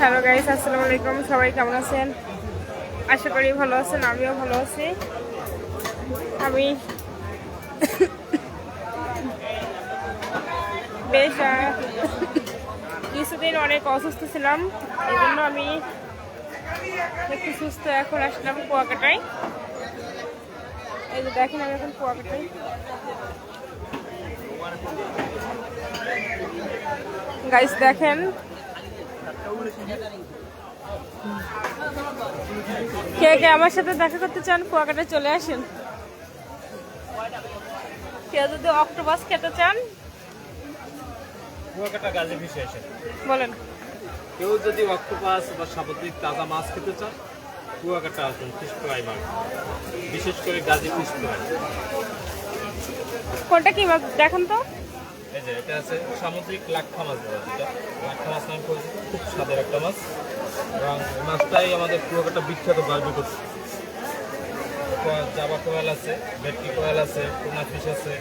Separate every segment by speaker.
Speaker 1: Hello guys আসসালামু আলাইকুম। সবাই কেমন আছেন? আশা করি ভালো আছেন, আমিও ভালো আছি। আমি বেশ কিছুদিন অনেক অসুস্থ ছিলাম এই জন্য আমি একটু সুস্থ এখন আসলাম কুয়াকাটায়। এই যে দেখেন, আমি এখন কুয়াকাটায়। গাইস দেখেন কে কে আমার সাথে দেখা করতে চান? কুয়াকাটা চলে আসেন। কেউ যদি অক্টোপাস খেতে চান?
Speaker 2: কুয়াকাটা গাজী ফিশে এসে।
Speaker 1: বলেন।
Speaker 2: কেউ যদি অক্টোপাস বা সামুদ্রিক তাজা মাছ খেতে চান কুয়াকাটা আসুন ফিশ ফ্রাই মার্কেট বিশেষ করে গাজী ফিশ ফ্রাই
Speaker 1: কোনটা কি? মাছ দেখেন তো।
Speaker 2: এটা আছে সামুদ্রিক লাক্ষা মাছ যেটা লাক্ষা মাছ পরিচিত, খুব স্বাদের একটা মাছ। এবং মাছটাই আমাদের কুয়াকাটা বিখ্যাত বার্বি করছে জাবা কোয়াল আছে, ভেটকি আছে আছে,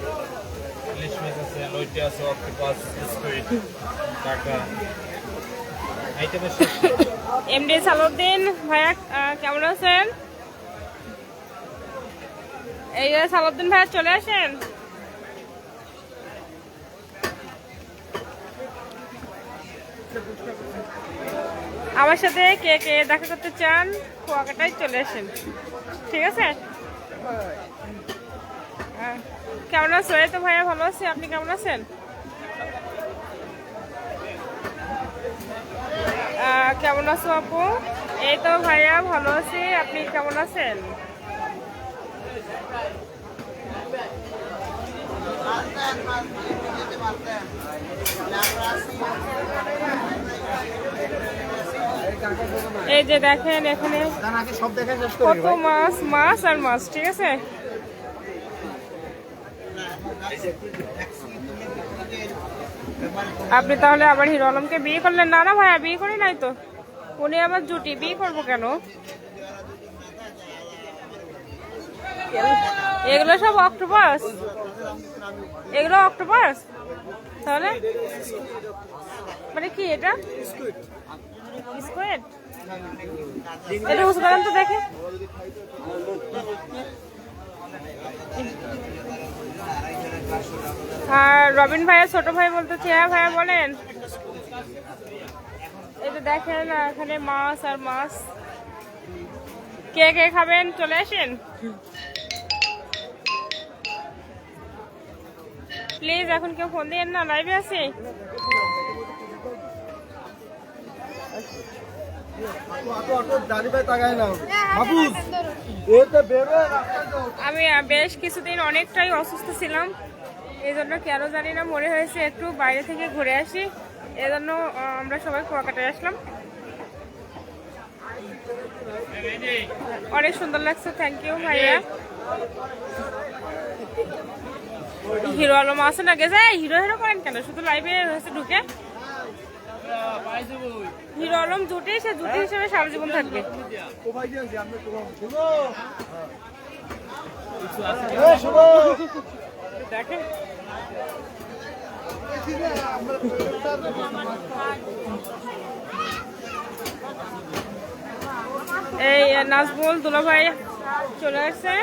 Speaker 2: ইলিশ মাছ আছে, লইটি আছে অক্টোপাস
Speaker 1: এমডি সালুদ্দিন ভাইয়া কেমন আছেন? এই যে সালুদ্দিন ভাইয়া চলে আসেন? আমার সাথে কে কে দেখা করতে চান, কুয়াকাটায় চলে আসেন। ঠিক আছে? কেমন আছো? এই তো ভাইয়া ভালো আছি। আপনি কেমন আছেন? কেমন আছো আপু? এই তো ভাইয়া ভালো আছি। আপনি কেমন আছেন? এই যে দেখেন এখানে কত মাছ মাছ আর মাছ ঠিক আছে? আপনি তাহলে আবার হিরো আলমকে বিয়ে করলেন? না না ভাইয়া বিয়ে করি নাই তো। উনি আমার জুটি বিয়ে করব কেন? এগুলো সব অক্টোপাস। এগুলো অক্টোপাস? তাহলে? মানে কি এটা? এটা তো দেখে। আর রবিন ভাইয়া, ছোট ভাই বলতেছে হ্যাঁ ভাইয়া, বলেন। তো দেখেন, এখানে মাছ আর মাছ। কে কে খাবেন? চলে আসেন। প্লিজ, এখন কেউ ফোন দিয়েন না, লাইভে আছি। আমি বেশ কিছুদিন অনেকটাই অসুস্থ ছিলাম। এই জন্য কেন জানি না, মনে হয়েছে একটু বাইরে থেকে ঘুরে আসি। এজন্য আমরা সবাই কুয়াকাটায় আসলাম। অনেক সুন্দর লাগছে থ্যাংক ইউ ভাইয়া। হিরো আলম আছে না গেছে হিরো হিরো করেন কেন? শুধু লাইভে হচ্ছে ঢুকে? হিরো আলম জুটি সে জুটি হিসেবে সারা জীবন থাকবে। এই নাজমুল দুলাভাই চলে আসছে।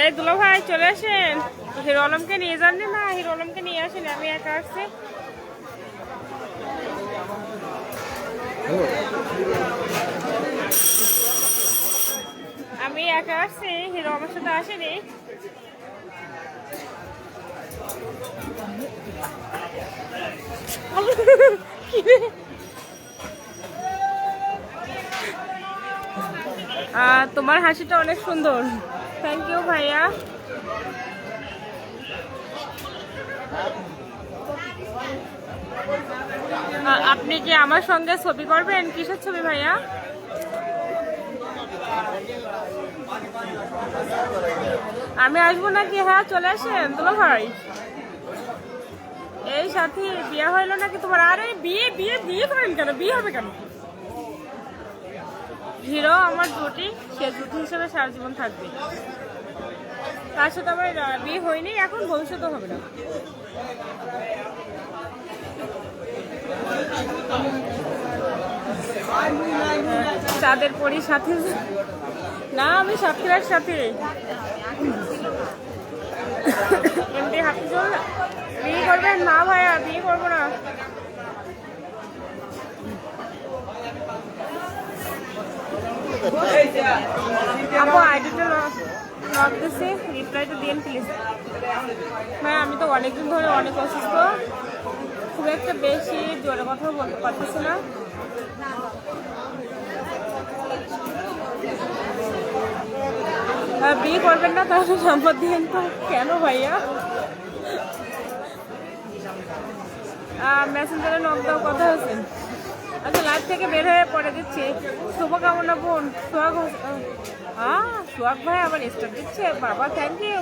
Speaker 1: এই দুলো ভাই, চলে আসেন? হিরো আলমকে নিয়ে যান না হিরো আলমকে নিয়ে আসেন, আমি একা আসছি। আমি একা আসছি হিরো আমার সাথে আসেনি। তোমার হাসিটা অনেক সুন্দর। থ্যাংক ইউ ভাইয়া। আপনি কি আমার সঙ্গে ছবি করবেন? কিসের ছবি ভাইয়া? আমি আসব নাকি? হ্যাঁ চলে আসেন। দুলো ভাই। এই সাথী, বিয়ে হইল নাকি তোমার? আরে, বিয়ে বিয়ে বিয়ে করেন কেন? বিয়ে হবে কেন? হিরো আমার জুটি সে জুটি হিসেবে সারা জীবন থাকবে। তার সাথে আমার বিয়ে হয়নি, এখন ভবিষ্যতে হবে না। চাঁদের পরি সাথে। না, আমি সাথীরার সাথে। এমনি না। বিয়ে করবেন না ভাইয়া, বিয়ে করব না। রিপ্লাইটা প্লিজ হ্যাঁ আমি তো অনেকদিন ধরে অনেক অসুস্থ। খুব একটা বেশি জোরে কথা বলতে পারতেছি না। বিয়ে করবেন না, তাহলে নম্বর দিন তো কেন ভাইয়া? মেসেঞ্জারে নক দাও কথা হচ্ছে আচ্ছা লাইভ থেকে বের হয়ে পরে দিচ্ছি। শুভকামনা বোন, সোহাগ আহ সোহাগ ভাই আবার স্টার দিচ্ছে। বাবা থ্যাংক ইউ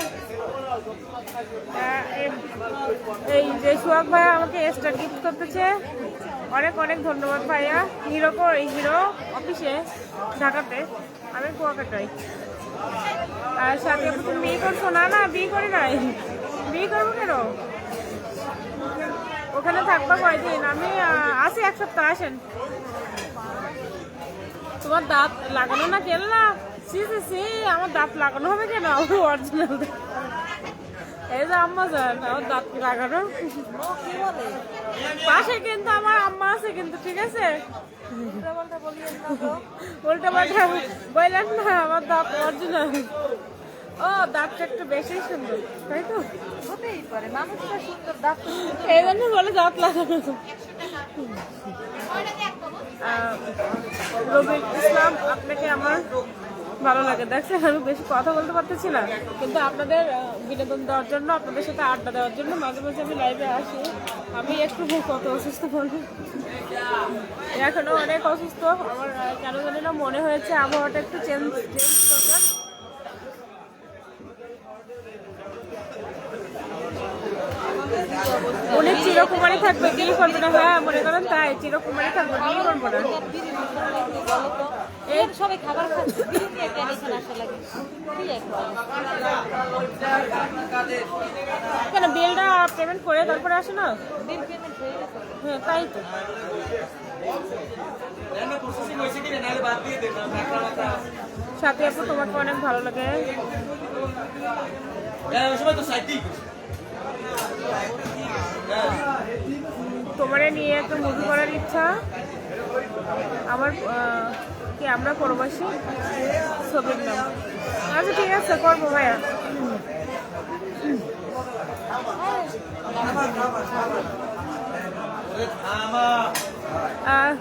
Speaker 1: এই যে সোহাগ ভাই আমাকে স্টার গিফট করতেছে, অনেক অনেক ধন্যবাদ ভাইয়া। হিরো কো- হিরো অফিসে ঢাকাতে, আমি কুয়াকাটাই আর সাথে বিয়ে করছ? না না, বিয়ে করি নাই। বিয়ে করব কেন? ওখানে থাকবা কয়দিন? আমি আছি এক সপ্তাহ আসেন। তোমার দাঁত লাগানো না কেন না সি সি সি আমার দাঁত লাগানো হবে কেন? আমার অরিজিনাল এই যে আম্মা যান আমার দাঁত লাগানো। পাশে কিন্তু আমার আম্মা আছে কিন্তু ঠিক আছে? উল্টা পাল্টা বললেন না আমার দাঁত অরিজিনাল ও দাঁতটা একটু বেশি সুন্দর তাই তো?
Speaker 3: হতেই পারে মানুষটা সুন্দর দাঁত
Speaker 1: এই জন্য বলে দাঁত লাগানো। ইসলাম আপনাকে আমার ভালো লাগে। দেখছেন আমি বেশি কথা বলতে পারতেছি না কিন্তু আপনাদের বিনোদন দেওয়ার জন্য আপনাদের সাথে আড্ডা দেওয়ার জন্য মাঝে মাঝে আমি লাইভে আসি। আমি একটু কত অসুস্থ বলব এখনও অনেক অসুস্থ। আমার কেন জানি না মনে হয়েছে আবহাওয়াটা একটু চেঞ্জ চেঞ্জ উনি চিরকুমারী থাকবে বিয়ে করবে না হ্যাঁ মনে করেন তাই চিরকুমারী থাকবে বিয়ে করব না।
Speaker 3: সবাই খাবার খাচ্ছে নিয়ে কেন এখানে আসা লাগে।
Speaker 1: কেন বিলটা পেমেন্ট করে তারপরে আসে না?
Speaker 3: বিল পেমেন্ট হয়ে গেছে।
Speaker 1: হ্যাঁ তাই তো। সাথে আপু তোমাকে অনেক ভালো লাগে। তোমারে নিয়ে একটা মুভি করার ইচ্ছা? আমার কি আমরা প্রবাসী? ছবির নাম আচ্ছা ঠিক আছে, করব ভাইয়া।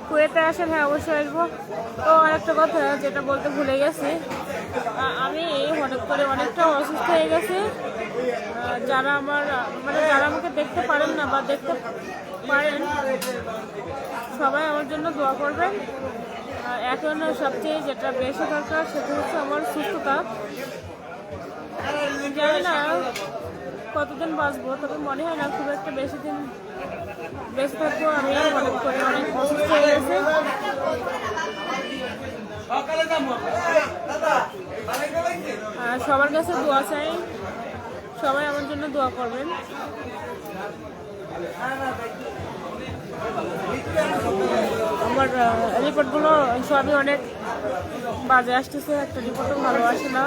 Speaker 1: কুয়েতে আসেন হ্যাঁ অবশ্যই আসব। তো আরেকটা কথা, যেটা বলতে ভুলে গেছি। আমি হঠাৎ করে অনেকটা অসুস্থ হয়ে গেছি। যারা আমার মানে যারা আমাকে দেখতে পারেন না বা দেখতে পারেন, সবাই আমার জন্য দোয়া করবেন। এখন সবচেয়ে যেটা বেশি দরকার সেটা হচ্ছে আমার সুস্থতা। জানি না কতদিন বাঁচবো, তবে মনে হয় না খুব একটা বেশি দিন বেঁচে থাকব, আমি করে অনেক অসুস্থ হয়ে গেছে। সবার কাছে দোয়া চাই। সবাই আমার জন্য দোয়া করবেন। আমার রিপোর্টগুলো সবই অনেক বাজে আসতেছে, একটা রিপোর্টও ভালো আসে না।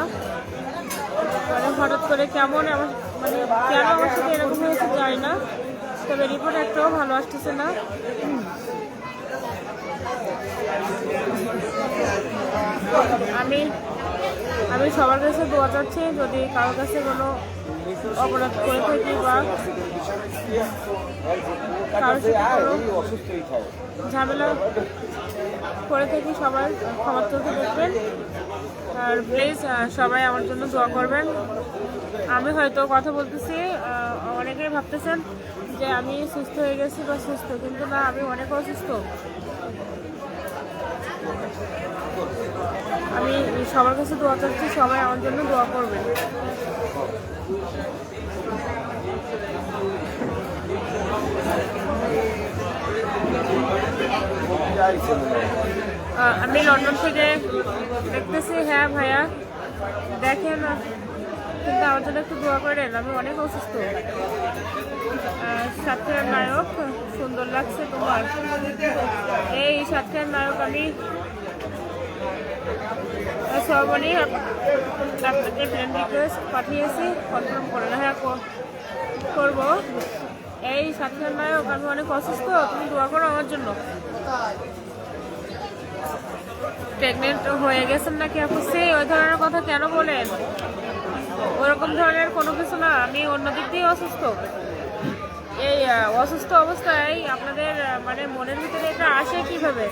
Speaker 1: মানে হঠাৎ করে কেমন আমার মানে কেন আমার সাথে এরকম হয়েছে জানি না, তবে রিপোর্ট একটাও ভালো আসতেছে না। আমি আমি সবার কাছে দোয়া চাচ্ছি যদি কারোর কাছে কোনো অপরাধ করে থাকি বা কারোর সাথে ঝামেলা করে থাকি, সবাই ক্ষমার চোখে দেখবেন। আর প্লিজ সবাই আমার জন্য দোয়া করবেন। আমি হয়তো কথা বলতেছি অনেকেই ভাবতেছেন যে আমি সুস্থ হয়ে গেছি বা সুস্থ, কিন্তু না, আমি অনেক অসুস্থ। আমি সবার কাছে দোয়া চাচ্ছি সবাই আমার জন্য দোয়া করবেন। আমি লন্ডন থেকে দেখতেছি হ্যাঁ ভাইয়া দেখেন কিন্তু আমার জন্য একটু দোয়া করেন আমি অনেক অসুস্থ। আহ, নায়ক সুন্দর লাগছে তোমার। এই সাতক্ষীরার নায়ক আমি পাঠিয়েছি করে হ্যাঁ কর- করব এই আমি অনেক অসুস্থ তুমি করো আমার জন্য। হয়ে গেছেন নাকি সেই ওই ধরনের কথা কেন বলেন ওরকম ধরনের কোনো কিছু না আমি অন্য দিক দিয়ে অসুস্থ। এই অসুস্থ অবস্থায় আপনাদের মানে মনের ভিতরে এটা আসে কীভাবে?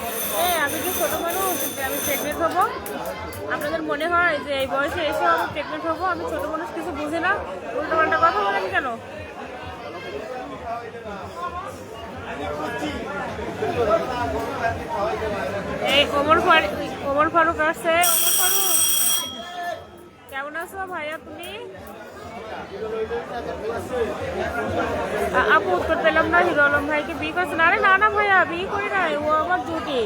Speaker 1: এই, আমি কি ছোটো মানুষ, আমি প্রেগনেন্ট হব। আপনাদের মনে হয় যে এই বয়সে এসে আমি প্রেগনেন্ট হব? আমি ছোটো মানুষ কিছু বুঝি না। উল্টো পাল্টা কথা বলেন কেন? এই, ওমর ফারুক ওমর ফারুক আসছে। কেমন আছো ভাইয়া তুমি আপু উত্তর পেলাম না হিরো আলম ভাইকে বিয়ে করছেন। আরে না না ভাইয়া, বিয়ে করি নাই। ও আমার জুটি।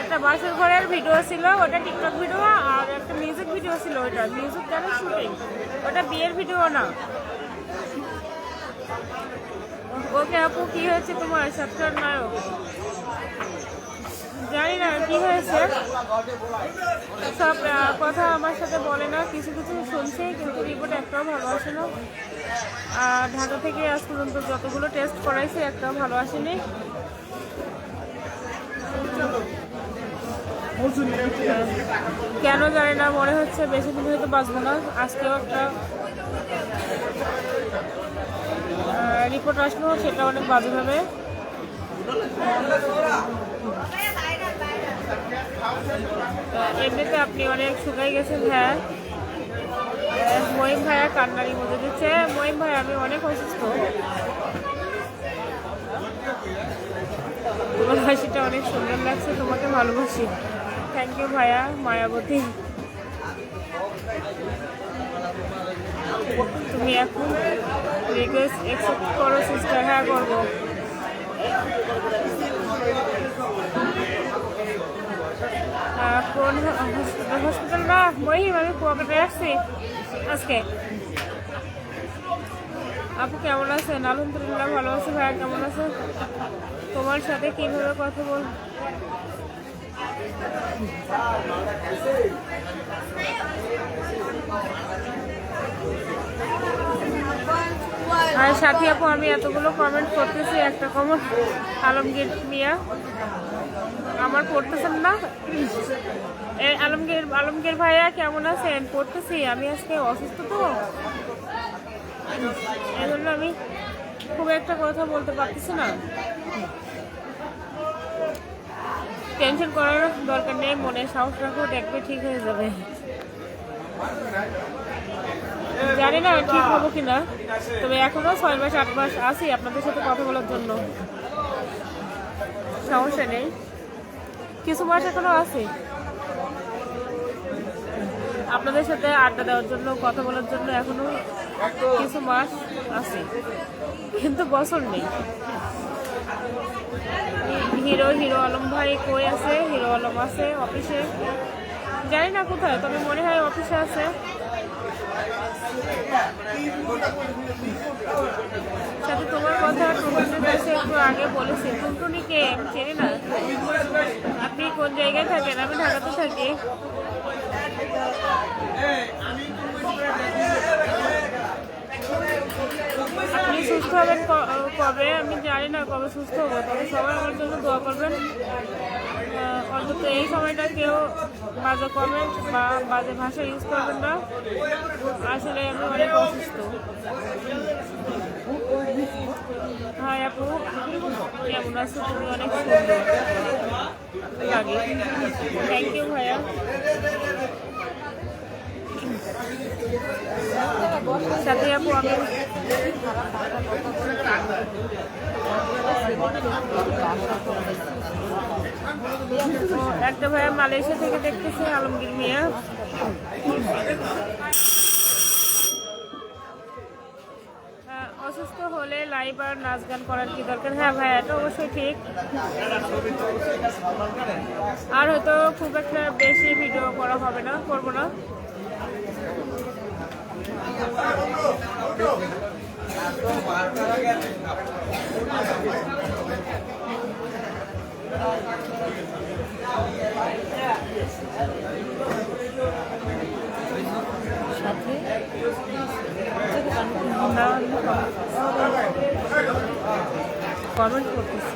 Speaker 1: একটা বাসের ঘরের ভিডিও ছিল, ওটা টিকটক ভিডিও আর একটা মিউজিক ভিডিও ছিল ওটা মিউজিক গানের শুটিং ওটা বিয়ের ভিডিও না। ওকে আপু, কি হয়েছে তোমার? সাতটার নায়ক জানি না কি হয়েছে। সব কথা আমার সাথে বলে না, কিছু কিছু শুনছে, কিন্তু রিপোর্ট একটাও ভালো আসে না। আর ঢাকা থেকে আজ পর্যন্ত যতগুলো টেস্ট করাইছে, একটাও ভালো আসেনি। কেন জানি না, মনে হচ্ছে বেশি দিন হয়তো বাঁচবো না। আজকেও একটা রিপোর্ট আসলো, সেটা অনেক বাজে হবে এমনিতে আপনি অনেক শুকাই গেছেন হ্যাঁ। মহিম ভাইয়া কান্নারি মধ্যে দিচ্ছে। মহিম ভাই, আমি অনেক অসুস্থ। তোমার হাসিটা অনেক সুন্দর লাগছে, তোমাকে ভালোবাসি। থ্যাংক ইউ ভাইয়া, মায়াবতী। তুমি এখন রিকোয়েস্ট অ্যাকসেপ্ট করো সিস্টার হ্যাঁ করব। কোন হসপিটাল মহিম আমি কুয়াকাটায় আসছি আজকে। আপু, কেমন আছেন আলহামদুলিল্লাহ ভালো আছি ভাইয়া কেমন আছেন তোমার সাথে কীভাবে কথা বল আর সাথী আপু, আমি এতগুলো কমেন্ট করতেছি, একটা কমেন্ট আলমগীর মিয়া। আমার পড়তেছেন না? আলমগীর আলমগীর ভাইয়া কেমন আছেন? পড়তেছি। আমি আজকে অসুস্থ তো। এই জন্য আমি খুব একটা কথা বলতে পারতেছি না। টেনশন করার দরকার নেই। মনে সাহস রাখো, দেখবে ঠিক হয়ে যাবে। জানি না ঠিক হব কিনা। তবে এখনও ছয় মাস, আট মাস আছি আপনাদের সাথে কথা বলার জন্য। সমস্যা নেই। কিছু মাস এখনও আছে। আপনাদের সাথে আড্ডা দেওয়ার জন্য, কথা বলার জন্য এখনও কিছু মাস আছে। কিন্তু বছর নেই। হিরো হিরো আলম ভাই কই আছে? হিরো আলম আছে অফিসে। জানি না কোথায়, তবে মনে হয় অফিসে আছে। সাথে তোমার কথা টুনটুনির কাছে একটু আগে বলেছি। টুনটুনিকে চিনি না? আপনি কোন জায়গায় থাকেন? আমি ঢাকাতে থাকি। আপনি সুস্থ হবেন কবে? আমি জানি না কবে সুস্থ হব, তবে সবাই আমার জন্য দোয়া করবেন। অন্তত এই সময়টা কেউ বাজে কমেন্ট বা বাজে ভাষা ইউজ করবেন না। আসলে আমি অনেক অসুস্থ। হাই আপু, কেমন আছো? তুমি অনেক লাগে। থ্যাংক ইউ ভাইয়া। সাথে আপু আমি একটা ভাইয়া মালয়েশিয়া থেকে দেখতেছে, আলমগীর মিয়া আহ, অসুস্থ আর নাচ গান করার কি দরকার? হ্যাঁ ভাই, এটা অবশ্যই ঠিক। আর হয়তো খুব একটা বেশি ভিডিও করা হবে না, করব না।
Speaker 3: সাথে
Speaker 1: কমেন্ট করতেছি।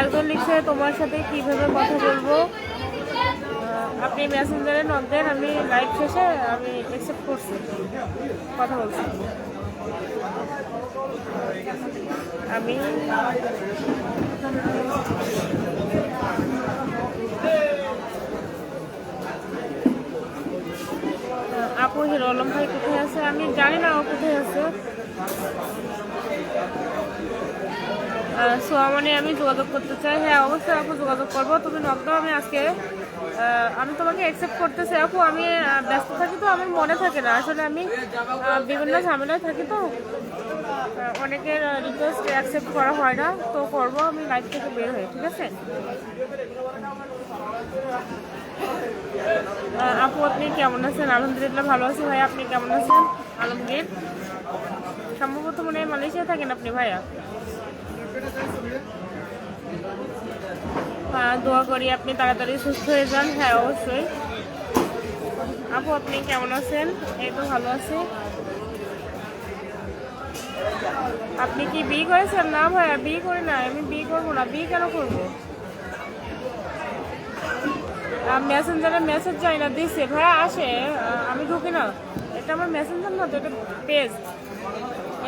Speaker 1: একজন লিখছে তোমার সাথে কীভাবে কথা বলব? আপনি মেসেঞ্জারে নক দেন, আমি লাইভ শেষে আমি অ্যাকসেপ্ট করছি। কথা বলছি। আমি আপু হিরো আলম ভাই কোথায় আছে? আমি জানি না ও কোথায় আছে। সোয়ামনি আমি যোগাযোগ করতে চাই। হ্যাঁ অবশ্যই আপু যোগাযোগ করব। তুমি দাও, আমি আজকে আমি তোমাকে অ্যাকসেপ্ট করতে চাই আপু, আমি ব্যস্ত থাকি তো, আমার মনে থাকে না। আসলে আমি বিভিন্ন ঝামেলায় থাকি তো। অনেকের রিকোয়েস্ট অ্যাকসেপ্ট করা হয় না। তো করব, আমি লাইফ থেকে বের হয়ে ঠিক আছে? আপু, আপনি কেমন আছেন? আলহামদুলিল্লাহ ভালো আছি। ভাই, আপনি কেমন আছেন? আলমগীর। সম্ভবত মনে হয় মালয়েশিয়া থাকেন আপনি ভাইয়া। আহ, দোয়া করি আপনি তাড়াতাড়ি সুস্থ হয়ে যান। হ্যাঁ অবশ্যই। আপু আপনি কেমন আছেন? এই তো ভালো আছি। আপনি কি বিয়ে করেছেন? না ভাইয়া বিয়ে করি না আমি বিয়ে করব না। বিয়ে কেন করব? মেসেঞ্জারে মেসেজ যাই না দিছে। ভাইয়া আসে। আমি ঢুকি না। এটা আমার মেসেঞ্জার না, তো এটা পেজ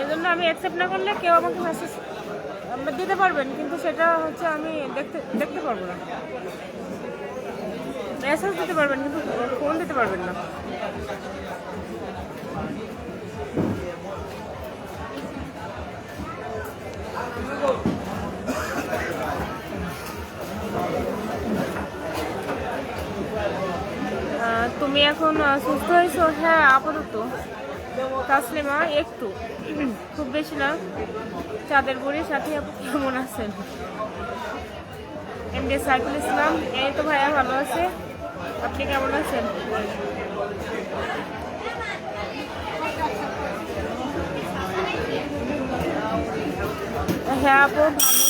Speaker 1: এই জন্য আমি অ্যাকসেপ্ট না করলে কেউ আমাকে মেসেজ দিতে পারবেন, কিন্তু সেটা হচ্ছে আমি দেখতে দেখতে পারব না। মেসেজ দিতে পারবেন, কিন্তু ফোন দিতে পারবেন না। তুমি এখন সুস্থ হয়েছো? হ্যাঁ আপাতত। তাসলিমা, একটু। খুব বেশি না। চাঁদের বুড়ির সাথে কেমন আছেন? এমডি সাইফুল ইসলাম, এই তো ভাইয়া ভালো আছে। আপনি কেমন আছেন? হ্যাঁ আপু ভালো।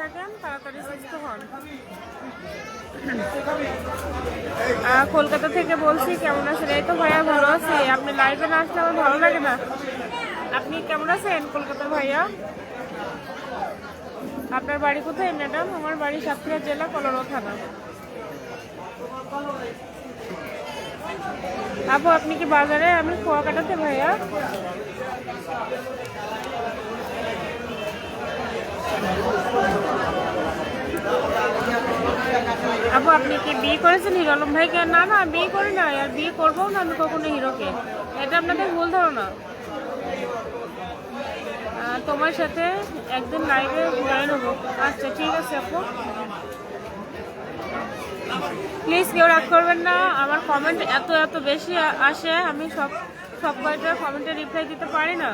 Speaker 1: থাকেন, তাড়াতাড়ি সুস্থ হন। কলকাতা থেকে বলছি, কেমন আছেন? এই তো ভাইয়া ভালো আছি। আপনি লাইভে না আসলে আমার ভালো লাগে না? আপনি কেমন আছেন, কলকাতার ভাইয়া? আপনার বাড়ি কোথায়, ম্যাডাম? আমার বাড়ি সাতক্ষীরা জেলা, কলরো থানা। আপু, আপনি কি বাজারে? আমি কুয়াকাটাতে ভাইয়া আপু আপনি কি বিয়ে করেছেন হিরো আলম ভাইকে? না না, বিয়ে করি না আর বিয়ে করব না আমি কখনো হিরোকে। এটা আপনাদের ভুল ধারণা। তোমার সাথে একদিন লাইভে জয়েন হব আচ্ছা ঠিক আছে আপু। প্লিজ কেউ রাগ করবেন না, আমার কমেন্ট এত এত বেশি আসে, আমি সব সব কয়টা কমেন্টে রিপ্লাই দিতে পারি না।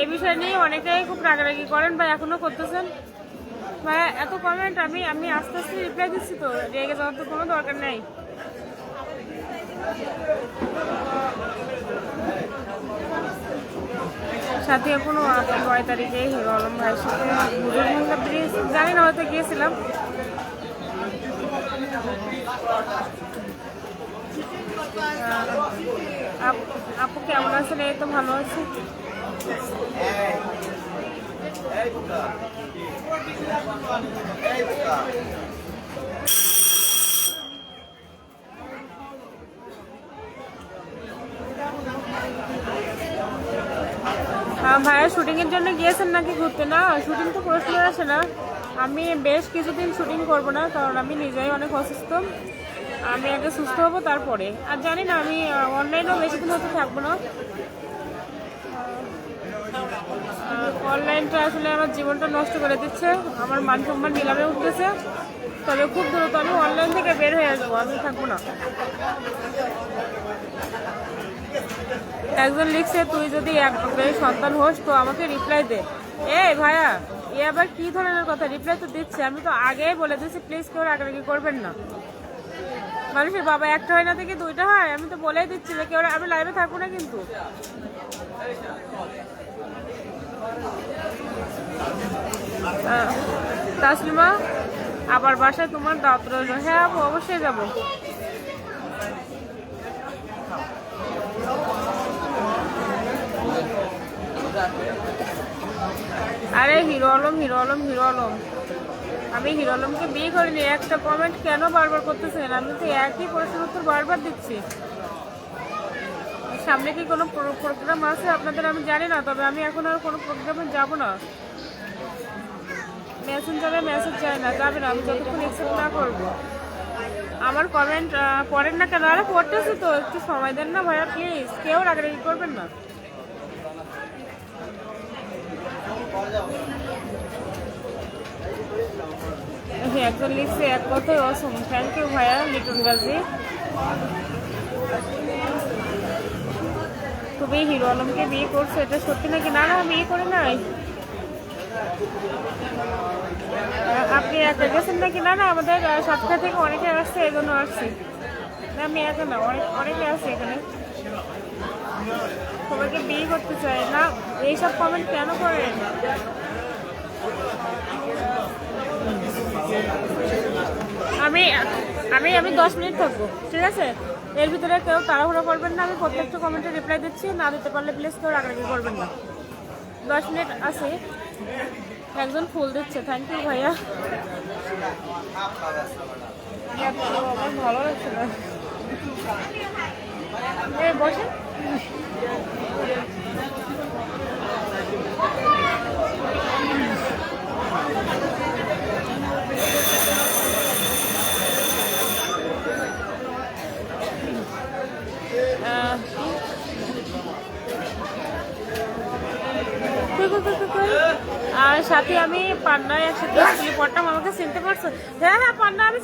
Speaker 1: এ বিষয় নিয়ে অনেকেই খুব রাগারাগি করেন বা এখনও করতেছেন। ভাইয়া এত কমেন্ট আমি আমি আস্তে আস্তে রিপ্লাই দিচ্ছি তো। রেগে যাওয়ার তো কোনো দরকার নেই। সাথে এখনও নয় তারিখে হিরো আলম ভাইয়ের সাথে। ব্রিজ জানি না হয়তো গিয়েছিলাম। আপ- কেমন আছেন? এই তো ভালো আছি। ভাইয়া শুটিং এর জন্য গিয়েছেন নাকি ঘুরতে? না শুটিং তো প্রশ্ন আসে না। আমি বেশ কিছুদিন শুটিং করব না, কারণ আমি নিজেই অনেক অসুস্থ। আমি আগে সুস্থ হব তারপরে। আর জানি না, আমি অনলাইনেও বেশি দিন হতে থাকব না। অনলাইনটা আসলে আমার জীবনটা নষ্ট করে দিচ্ছে। আমার মান সম্মান নিলামে উঠতেছে। তবে খুব দ্রুত আমি অনলাইন থেকে বের হয়ে আসব, আমি থাকব না। একজন লিখছে, তুই যদি এক বাপের সন্তান হোস, তো আমাকে রিপ্লাই দে। এই ভাইয়া, এ আবার কি ধরনের কথা? রিপ্লাই তো দিচ্ছে। আমি তো আগেই বলে দিচ্ছি প্লিজ কেউ রাগারাগি করবেন না। মানুষের বাবা একটা হয় না থেকে দুইটা হয়। আমি তো বলেই দিচ্ছি যে কেউ আমি লাইভে থাকব না কিন্তু। তাসলিমা, আবার বাসায় তোমার দাঁত রইল। হ্যাঁ অবশ্যই যাব। আরে হিরো আলম হিরো আলম হিরো আলম। আমি হিরো আলমকে বিয়ে করিনি, একটা কমেন্ট কেন বারবার করতেছেন? আমি তো একই প্রশ্নের উত্তর বারবার দিচ্ছি। সামনে কি কোনো প্রোগ্রাম আছে? আপনাদের আমি জানি না, তবে আমি এখন আর কোনো প্রোগ্রামে যাব না। মেসেঞ্জারে মেসেজ যায় না, যাবে না, আমি যতক্ষণ অ্যাকসেপ্ট না করব। আমার কমেন্ট পড়েন না কেন? আরে, পড়তেছি তো, একটু সময় দেন না ভাইয়া প্লিজ কেউ রাগারাগি করবেন না। একজন লিখছে, এক কথাই অসম। থ্যাংক ইউ ভাইয়া, লিটন গাজী। তুমি হিরো আলমকে বিয়ে করছ, এটা সত্যি নাকি? না না, বিয়ে করে নাই। আপনি একা গেছেন নাকি? না না, আমাদের সাতটা থেকে অনেকে আসছে, এই জন্য আসছি। না, আমি একা না, অনেক, অনেকে আছে এখানে। সবাইকে বিয়ে করতে চাই না, এইসব কমেন্ট কেন করেন? আমি আমি আমি দশ মিনিট থাকব, ঠিক আছে? এর ভিতরে কেউ তাড়াহুড়ো করবেন না, আমি প্রত্যেকটা কমেন্টে রিপ্লাই দিচ্ছি। না দিতে পারলে প্লিজ কেউ রাগারাগি করবেন না। দশ মিনিট আছে। একজন ফুল দিচ্ছে থ্যাংক ইউ ভাইয়া। ভালো লাগছে না। বসে আহ, কই, কই, কই, কই, কই? আর সাথে আমি পান্নায় একসাথে স্কুলে পড়তাম আমাকে চিনতে পারছ? হ্যাঁ হ্যাঁ পান্না আমি